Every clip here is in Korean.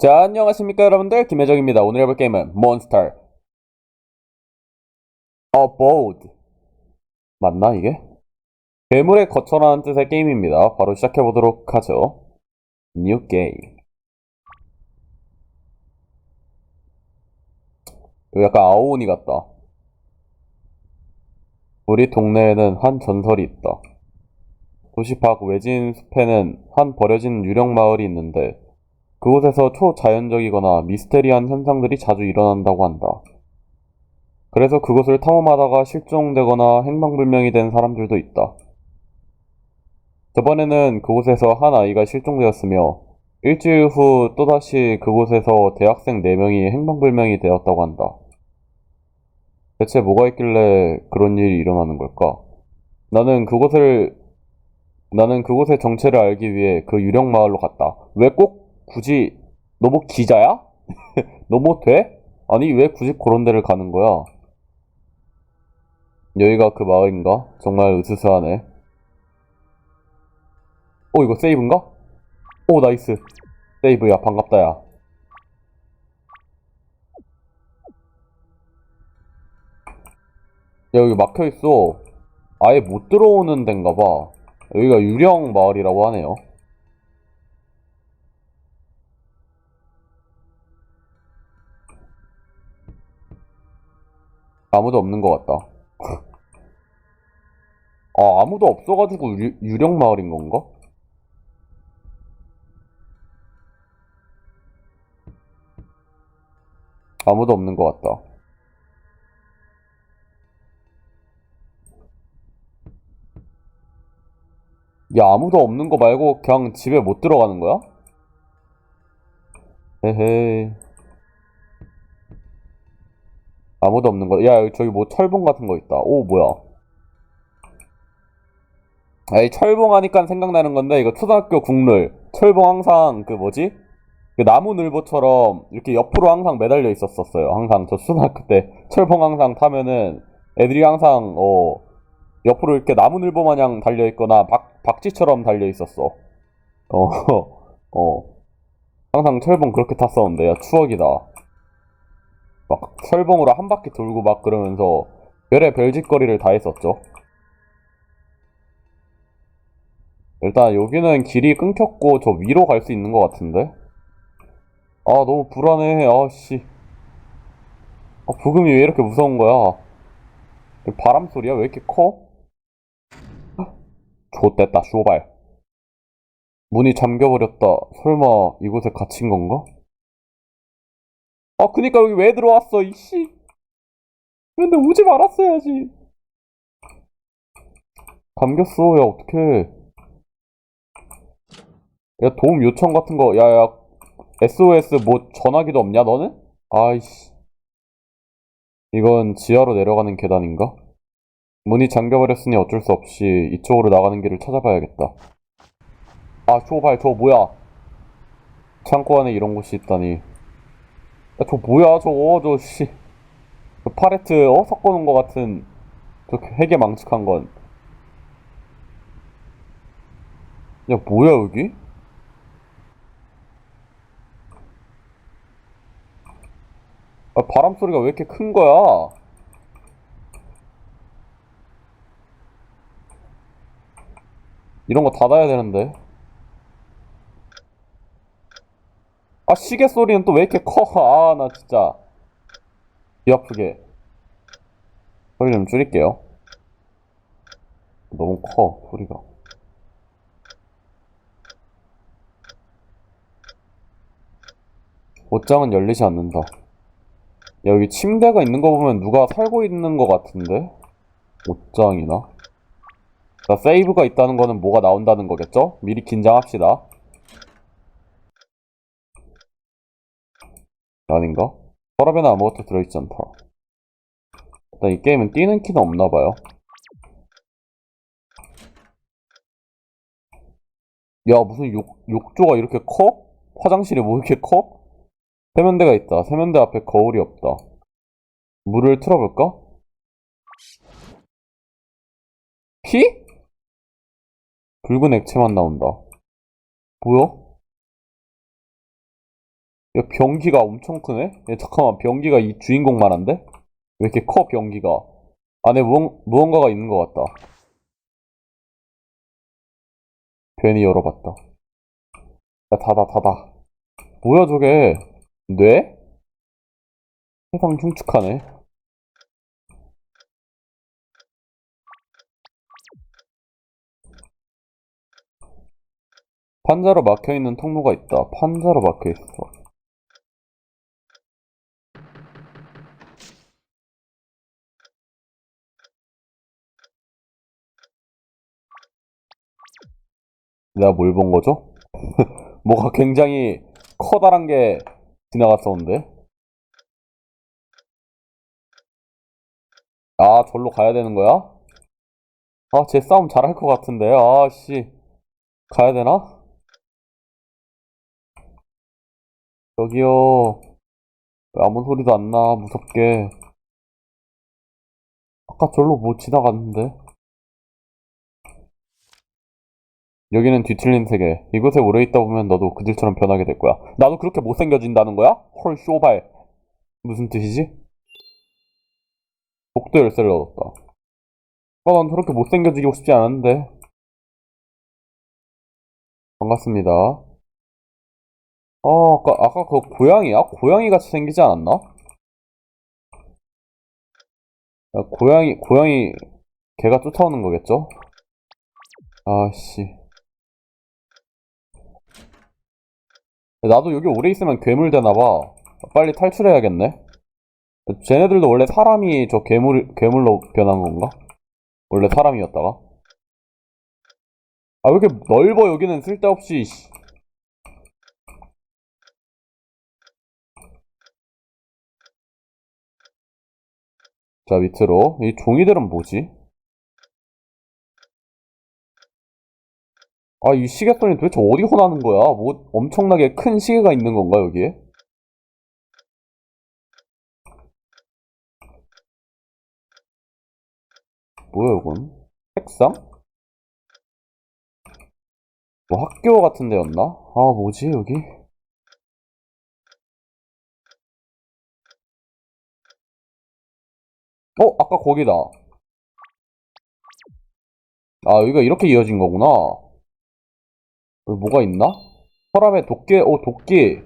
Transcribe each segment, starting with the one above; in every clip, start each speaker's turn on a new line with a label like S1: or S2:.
S1: 자, 안녕하십니까 여러분들 김혜정입니다. 오늘 해볼 게임은 몬스터 어보드 맞나 이게? 괴물의 거처라는 뜻의 게임입니다. 바로 시작해보도록 하죠. 뉴 게임 이거 약간 아오니 같다. 우리 동네에는 한 전설이 있다. 도시 밖 외진 숲에는 한 버려진 유령 마을이 있는데 그곳에서 초자연적이거나 미스테리한 현상들이 자주 일어난다고 한다. 그래서 그곳을 탐험하다가 실종되거나 행방불명이 된 사람들도 있다. 저번에는 그곳에서 한 아이가 실종되었으며 일주일 후 또다시 그곳에서 대학생 4명이 행방불명이 되었다고 한다. 대체 뭐가 있길래 그런 일이 일어나는 걸까? 나는 그곳을 나는 그곳의 정체를 알기 위해 그 유령 마을로 갔다. 왜 꼭 굳이 너 뭐 기자야? 너 뭐 돼? 아니 왜 굳이 그런 데를 가는 거야? 여기가 그 마을인가? 정말 으스스하네. 오 이거 세이브인가? 오 나이스. 세이브야 반갑다 야. 야 여기 막혀 있어. 아예 못 들어오는 데인가 봐. 여기가 유령 마을이라고 하네요. 아무도 없는 것 같다. 아, 아무도 없어가지고 유, 유령 마을인 건가? 아무도 없는 것 같다. 야, 아무도 없는 거 말고 그냥 집에 못 들어가는 거야? 헤헤. 아무도 없는 거. 야, 저기 뭐 철봉 같은 거 있다. 오, 뭐야. 에이, 철봉 하니까 생각나는 건데, 이거 초등학교 국룰. 철봉 항상, 그 뭐지? 그 나무 늘보처럼 이렇게 옆으로 항상 매달려 있었었어요. 항상 저 초등학교 때 철봉 항상 타면은 애들이 항상, 어, 옆으로 이렇게 나무 늘보 마냥 달려 있거나 박, 박쥐처럼 달려 있었어. 어, 어. 항상 철봉 그렇게 탔었는데, 야, 추억이다. 막 철봉으로 한 바퀴 돌고 막 그러면서 별의 별짓거리를 다 했었죠. 일단 여기는 길이 끊겼고 저 위로 갈 수 있는 것 같은데? 아 너무 불안해 아씨 아 부금이 왜 이렇게 무서운 거야 바람 소리야 왜 이렇게 커? 좋됐다 쇼발 문이 잠겨버렸다 설마 이곳에 갇힌 건가? 아, 그니까 여기 왜 들어왔어, 이씨. 근데 오지 말았어야지. 감겼어, 야, 어떡해. 야, 도움 요청 같은 거, 야, 야, SOS 뭐 전화기도 없냐, 너는? 아이씨. 이건 지하로 내려가는 계단인가? 문이 잠겨버렸으니 어쩔 수 없이 이쪽으로 나가는 길을 찾아봐야겠다. 아, 저발, 저 뭐야. 창고 안에 이런 곳이 있다니. 야, 저 뭐야 저거 저 씨. 저 파레트 어 섞어놓은 것 같은 저 핵에 망측한 건. 야 뭐야 여기? 아, 바람 소리가 왜 이렇게 큰 거야? 이런 거 닫아야 되는데. 아, 시계 소리는 또 왜 이렇게 커? 아, 나 진짜. 귀 아프게. 소리 좀 줄일게요. 너무 커, 소리가. 옷장은 열리지 않는다. 야, 여기 침대가 있는 거 보면 누가 살고 있는 거 같은데? 옷장이나? 자, 세이브가 있다는 거는 뭐가 나온다는 거겠죠? 미리 긴장합시다. 아닌가? 서랍에는 아무것도 들어있지 않다. 일단 이 게임은 뛰는 키는 없나봐요. 야, 무슨 욕, 욕조가 이렇게 커? 화장실이 뭐 이렇게 커? 세면대가 있다. 세면대 앞에 거울이 없다. 물을 틀어볼까? 피? 붉은 액체만 나온다. 뭐야? 야, 변기가 엄청 크네? 야, 잠깐만, 변기가 이 주인공만 한데? 왜 이렇게 커, 변기가? 안에 무언, 무언가가 있는 것 같다. 괜히 열어봤다. 야, 닫아, 닫아. 뭐야, 저게? 뇌? 세상 흉측하네. 판자로 막혀있는 통로가 있다. 판자로 막혀있어. 내가 뭘 본 거죠? 뭐가 굉장히 커다란 게 지나갔었는데? 아, 절로 가야 되는 거야? 아, 쟤 싸움 잘할 것 같은데. 아, 씨. 가야 되나? 저기요. 왜 아무 소리도 안 나, 무섭게. 아까 절로 뭐 지나갔는데? 여기는 뒤틀린 세계. 이곳에 오래 있다 보면 너도 그들처럼 변하게 될 거야. 나도 그렇게 못생겨진다는 거야? 헐, 쇼발. 무슨 뜻이지? 복도 열쇠를 얻었다. 아, 난 그렇게 못생겨지고 싶지 않은데. 반갑습니다. 아, 아까, 아까 그 고양이야? 고양이 같이 생기지 않았나? 야, 고양이, 고양이, 걔가 쫓아오는 거겠죠? 아씨. 나도 여기 오래 있으면 괴물 되나봐. 빨리 탈출해야겠네. 쟤네들도 원래 사람이 저 괴물, 괴물로 변한 건가? 원래 사람이었다가? 아, 왜 이렇게 넓어, 여기는 쓸데없이, 씨. 자, 밑으로. 이 종이들은 뭐지? 아, 이 시계선이 도대체 어디서 나는 거야? 뭐, 엄청나게 큰 시계가 있는 건가, 여기에? 뭐야, 이건? 책상? 뭐 학교 같은 데였나? 아, 뭐지, 여기? 어, 아까 거기다. 아, 여기가 이렇게 이어진 거구나. 여기 뭐가 있나? 서랍에 도끼, 오, 도끼.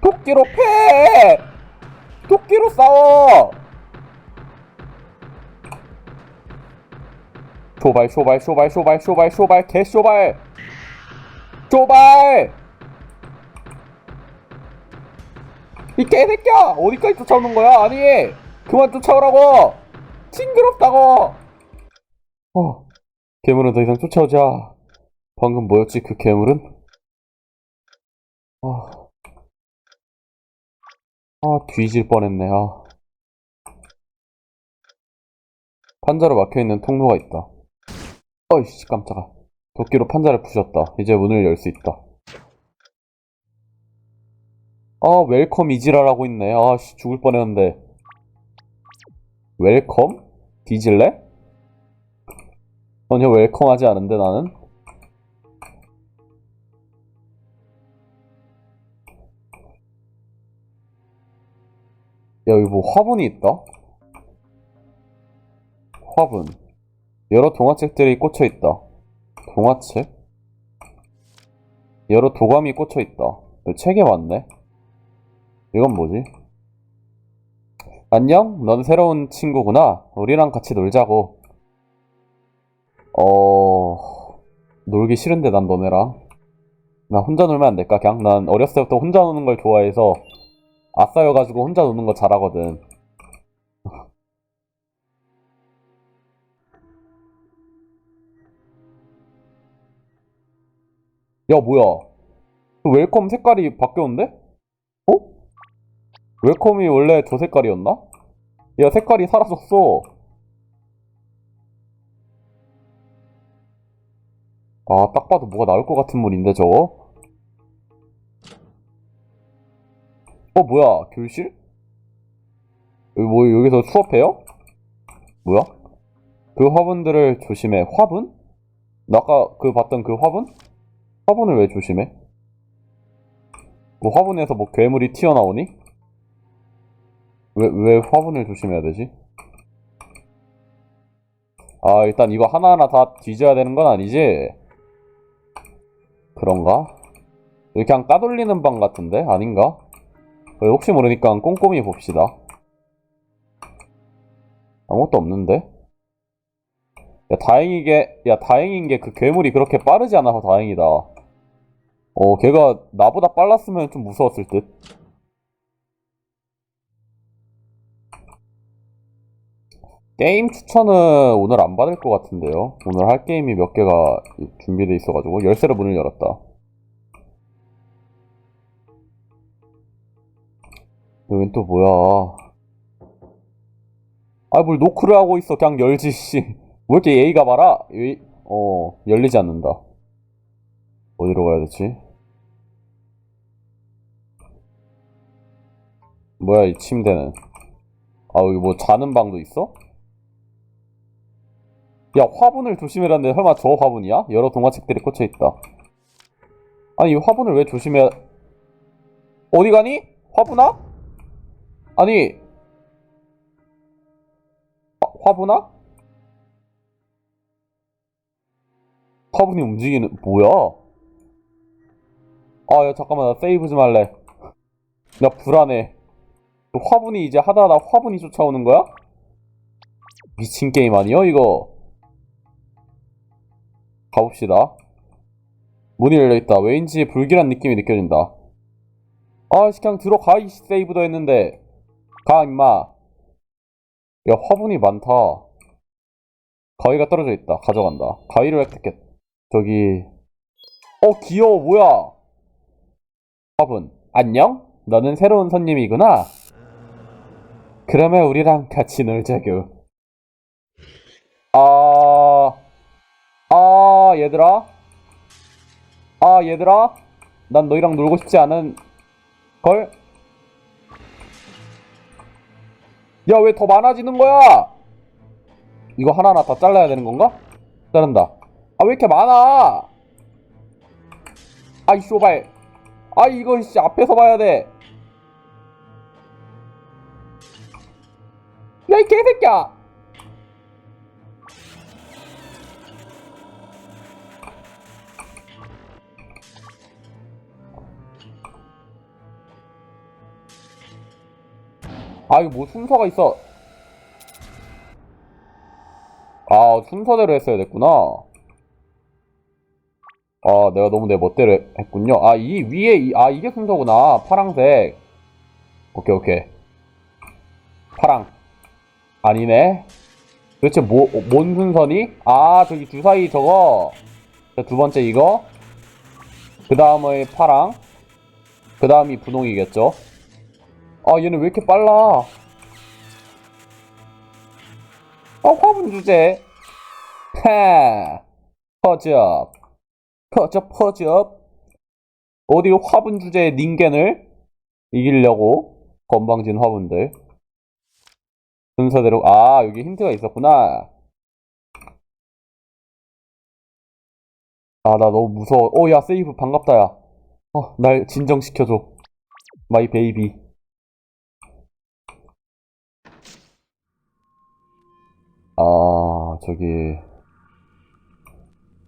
S1: 도끼로 패! 도끼로 싸워! 쇼발, 쇼발, 쇼발, 쇼발, 쇼발, 쇼발, 개 쇼발! 쇼발! 이 개새끼야! 어디까지 쫓아오는 거야? 아니! 그만 쫓아오라고! 징그럽다고! 어, 괴물은 더 이상 쫓아오자. 방금 뭐였지, 그 괴물은? 아, 아, 뒤질 뻔했네, 아. 판자로 막혀있는 통로가 있다. 어이씨, 깜짝아. 도끼로 판자를 부셨다. 이제 문을 열 수 있다. 아, 웰컴 이지라라고 있네. 아, 씨, 죽을 뻔했는데. 웰컴? 뒤질래? 전혀 웰컴하지 않은데, 나는? 야, 여기 뭐 화분이 있다? 화분. 여러 동화책들이 꽂혀 있다. 동화책? 여러 도감이 꽂혀 있다. 여기 책에 많네. 이건 뭐지? 안녕? 넌 새로운 친구구나. 우리랑 같이 놀자고. 어... 놀기 싫은데 난 너네랑. 나 혼자 놀면 안 될까? 그냥 난 어렸을 때부터 혼자 노는 걸 좋아해서 아싸여가지고 혼자 노는 거 잘하거든. 야, 뭐야. 그 웰컴 색깔이 바뀌었는데? 어? 웰컴이 원래 저 색깔이었나? 야, 색깔이 사라졌어. 아, 딱 봐도 뭐가 나올 것 같은 물인데, 저거? 어, 뭐야, 교실? 여기 뭐, 여기서 수업해요? 뭐야? 그 화분들을 조심해. 화분? 나 아까 그 봤던 그 화분? 화분을 왜 조심해? 그 화분에서 뭐 괴물이 튀어나오니? 왜, 왜 화분을 조심해야 되지? 아, 일단 이거 하나하나 다 뒤져야 되는 건 아니지? 그런가? 이렇게 그냥 까돌리는 방 같은데? 아닌가? 어, 혹시 모르니까 꼼꼼히 봅시다. 아무것도 없는데? 야, 다행이게, 야, 다행인 게 그 괴물이 그렇게 빠르지 않아서 다행이다. 어, 걔가 나보다 빨랐으면 좀 무서웠을 듯. 게임 추천은 오늘 안 받을 것 같은데요. 오늘 할 게임이 몇 개가 준비돼 있어가지고 열쇠로 문을 열었다. 여긴 또 뭐야? 아, 뭘 노크를 하고 있어. 그냥 열지, 씨. 왜 이렇게 예의가 많아? 예의- 어, 열리지 않는다. 어디로 가야 되지? 뭐야, 이 침대는. 아, 여기 뭐 자는 방도 있어? 야, 화분을 조심해라는데 설마 저 화분이야? 여러 동화책들이 꽂혀 있다. 아니, 이 화분을 왜 조심해야... 어디 가니? 화분아? 아니, 화, 화분아? 화분이 움직이는, 뭐야? 아, 야, 잠깐만, 나 세이브 좀 할래. 나 불안해. 그 화분이 이제 하다하다 화분이 쫓아오는 거야? 미친 게임 아니요, 이거? 가봅시다. 문이 열려있다. 왠지 불길한 느낌이 느껴진다. 아, 씨, 그냥 들어가, 이 세이브도 했는데. 가, 임마. 야, 화분이 많다. 가위가 떨어져 있다. 가져간다. 가위를 획득했. 저기. 어, 귀여워, 뭐야? 화분. 안녕? 너는 새로운 손님이구나. 그러면 우리랑 같이 놀자구. 아, 아, 얘들아. 아, 얘들아. 난 너희랑 놀고 싶지 않은 걸. 야, 왜 더 많아지는 거야? 이거 하나하나 다 잘라야 되는 건가? 자른다. 아, 왜 이렇게 많아? 아이, 쇼발. 아, 이거, 씨, 앞에서 봐야 돼. 야, 이 개새끼야! 아, 이거 뭐 순서가 있어. 아, 순서대로 했어야 됐구나. 아, 내가 너무 내 멋대로 했- 했군요. 아, 이 위에, 이, 아, 이게 순서구나. 파랑색. 오케이, 오케이. 파랑. 아니네. 도대체 뭐, 뭔 순서니? 아, 저기 주사위 저거. 자, 두 번째 이거. 그 다음의 파랑. 그 다음이 분홍이겠죠. 아, 얘는 왜 이렇게 빨라? 아, 화분 주제. 하. 퍼즈업. 퍼즈업, 퍼즈업. 어디 화분 주제의 닌겐을 이기려고 건방진 화분들. 순서대로, 아, 여기 힌트가 있었구나. 아, 나 너무 무서워. 어, 야, 세이브 반갑다, 야. 어, 날 진정시켜줘. 마이 베이비. 아, 저기.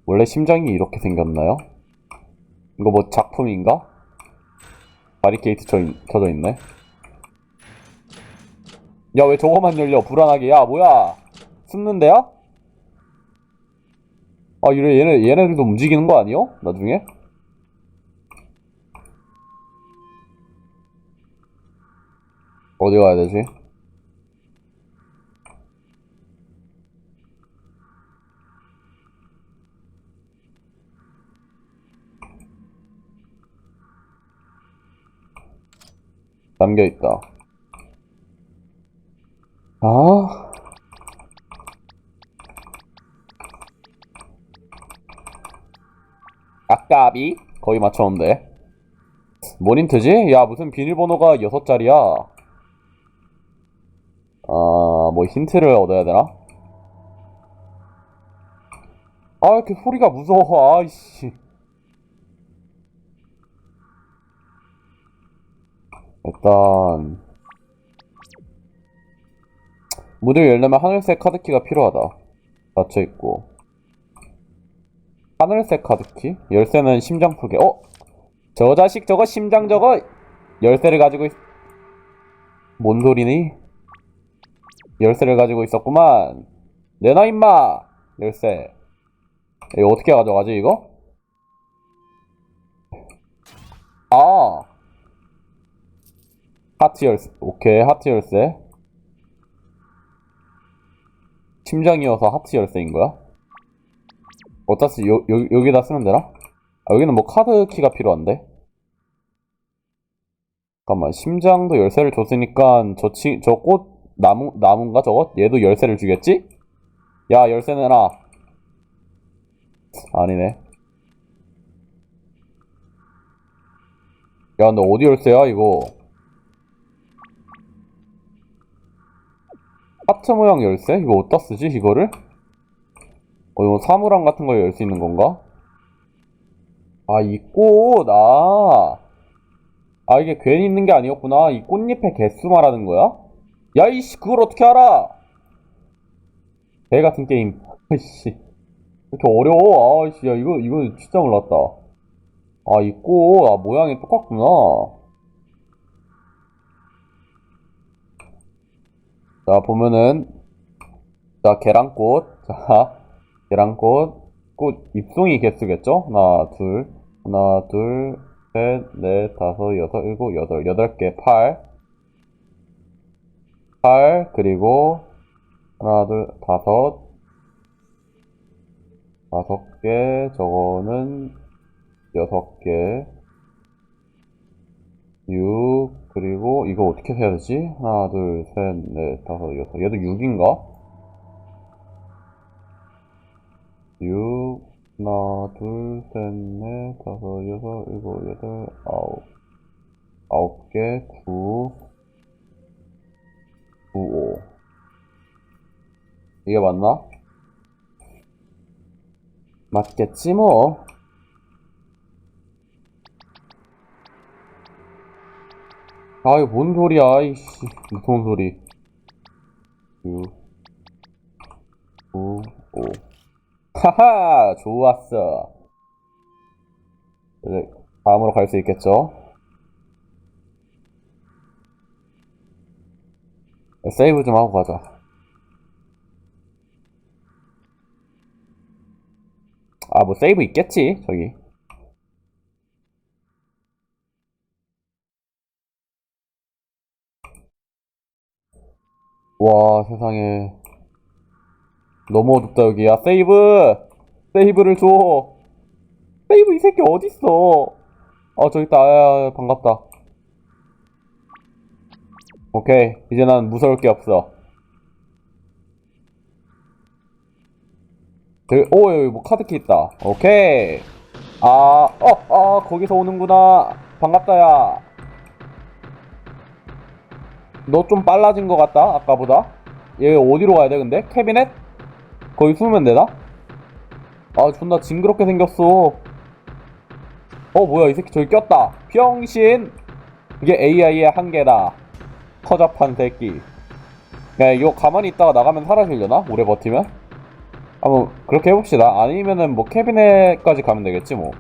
S1: 원래 심장이 이렇게 생겼나요? 이거 뭐 작품인가? 바리케이트 쳐, 켜져 있네. 야, 왜 저거만 열려? 불안하게. 야, 뭐야? 숨는데야? 아, 이래, 얘네, 얘네들도 움직이는 거 아니요? 나중에? 어디 가야 되지? 담겨있다. 아. 아까비? 거의 맞췄는데. 뭔 힌트지? 야, 무슨 비밀번호가 6자리야. 아, 뭐 힌트를 얻어야 되나? 아, 이렇게 소리가 무서워. 아이씨. 일단 문을 열려면 하늘색 카드키가 필요하다. 닫혀 있고. 하늘색 카드키? 열쇠는 심장 풀게. 어? 저 자식 저거 심장 저거 열쇠를 가지고 있... 뭔 소리니? 열쇠를 가지고 있었구만. 내놔 임마. 열쇠. 이거 어떻게 가져가지 이거? 하트 열쇠. 오케이 하트 열쇠. 심장이어서 하트 열쇠인 거야? 쓰, 요, 요, 여기다 쓰면 되나? 아, 여기는 뭐 카드 키가 필요한데? 잠깐만, 심장도 열쇠를 줬으니까 저 치, 저 꽃, 나무, 나무인가 저거? 얘도 열쇠를 주겠지? 야, 열쇠 내놔. 아니네. 야, 근데 어디 열쇠야, 이거? 하트 모양 열쇠? 이거 어디다 쓰지, 이거를? 어, 이거 사물함 같은 거열수 있는 건가? 아, 이 꽃, 아. 아, 이게 괜히 있는 게 아니었구나. 이 꽃잎의 개수 말하는 거야? 야, 이씨, 그걸 어떻게 알아? 개 같은 게임. 아이씨. 왜 이렇게 어려워? 아이씨, 야, 이거, 이거 진짜 몰랐다. 아, 이 꽃, 아, 모양이 똑같구나. 자, 보면은, 자, 계란꽃. 자, 계란꽃. 꽃, 잎송이 개수겠죠? 하나, 둘, 하나, 둘, 셋, 넷, 다섯, 여섯, 일곱, 여덟. 여덟 개, 팔. 팔, 그리고, 하나, 둘, 다섯. 다섯 개, 저거는, 여섯 개. 육, 그리고, 이거 어떻게 해야 되지? 하나, 둘, 셋, 넷, 다섯, 여섯. 얘도 6인가? 6, 하나, 둘, 셋, 넷, 다섯, 여섯, 일곱, 여덟, 아홉. 아홉 개, 9, 9, 5. 이게 맞나? 맞겠지, 뭐. 아, 이거 뭔 소리야, 이씨. 무서운 소리. 6, 9, 5. 하하! 좋았어. 이제 다음으로 갈 수 있겠죠? 세이브 좀 하고 가자. 아, 뭐 세이브 있겠지, 저기. 와, 세상에. 너무 어둡다, 여기. 야, 세이브! 세이브를 줘! 세이브 이 새끼 어딨어? 아, 저기 있다. 아, 반갑다. 오케이. 이제 난 무서울 게 없어. 그, 오, 여기 뭐 카드키 있다. 오케이. 아, 어, 어, 거기서 오는구나. 반갑다, 야. 너 좀 빨라진 것 같다, 아까보다. 얘 어디로 가야 돼, 근데? 캐비넷? 거기 숨으면 되나? 아, 존나 징그럽게 생겼어. 어, 뭐야, 이 새끼 저기 꼈다. 병신! 이게 AI의 한계다. 허접한 새끼. 야, 이거 가만히 있다가 나가면 사라지려나? 오래 버티면? 한번 그렇게 해봅시다. 아니면은 뭐 캐비넷까지 가면 되겠지 뭐.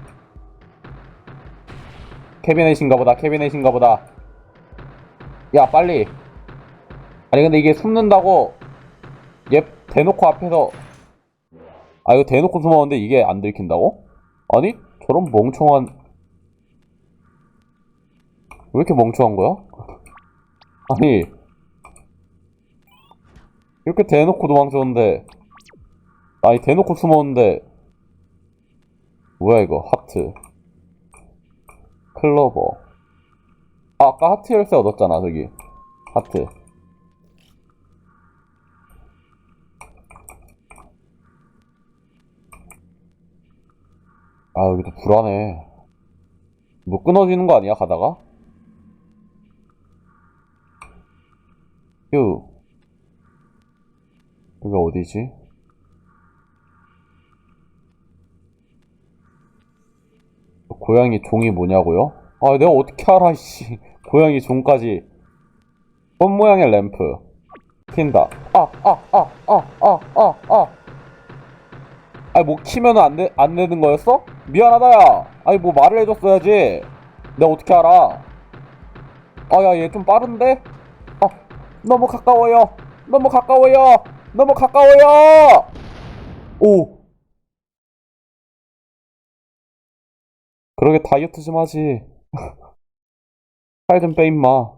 S1: 캐비넷인가 보다. 캐비넷인가 보다. 야, 빨리. 아니 근데 이게 숨는다고 얘 대놓고 앞에서. 아 이거 대놓고 숨었는데 이게 안 들킨다고? 아니 저런 멍청한. 왜 이렇게 멍청한 거야? 아니. 이렇게 대놓고 도망쳤는데. 아니 대놓고 숨었는데. 뭐야 이거? 하트. 클로버 아, 아까 하트 열쇠 얻었잖아 저기 하트 아 여기도 불안해 뭐 끊어지는 거 아니야 가다가? 휴 여기 어디지? 고양이 종이 뭐냐고요? 아, 내가 어떻게 알아, 씨. 고양이 종까지. 꽃 모양의 램프. 킨다. 아, 아, 아, 아, 아, 아, 아. 아니, 뭐, 키면 안, 되, 안 되는 거였어? 미안하다, 야. 아니, 뭐, 말을 해줬어야지. 내가 어떻게 알아? 아, 야, 얘 좀 빠른데? 아, 너무 가까워요. 너무 가까워요. 너무 가까워요. 오. 그러게 다이어트 좀 하지. 살좀 빼, 임마.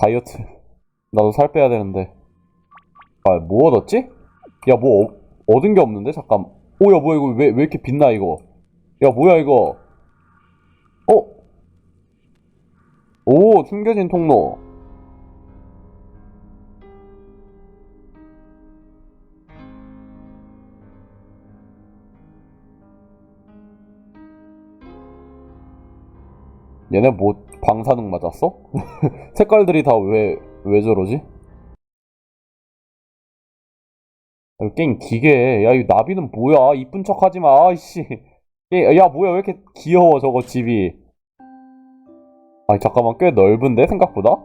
S1: 다이어트. 나도 살 빼야 되는데. 아, 뭐 얻었지? 야, 뭐, 어- 얻은 게 없는데? 잠깐. 오, 야, 뭐야, 이거 왜, 왜 이렇게 빛나, 이거? 야, 뭐야, 이거? 어? 오, 숨겨진 통로. 얘네 뭐 방사능 맞았어? 색깔들이 다 왜 왜 저러지? 아, 게임 기계. 야, 이 나비는 뭐야? 이쁜 척 하지 마, 이씨. 야, 야, 뭐야? 왜 이렇게 귀여워, 저거 집이. 아니, 잠깐만, 꽤 넓은데, 생각보다?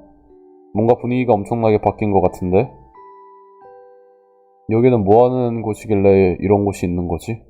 S1: 뭔가 분위기가 엄청나게 바뀐 것 같은데? 여기는 뭐 하는 곳이길래 이런 곳이 있는 거지?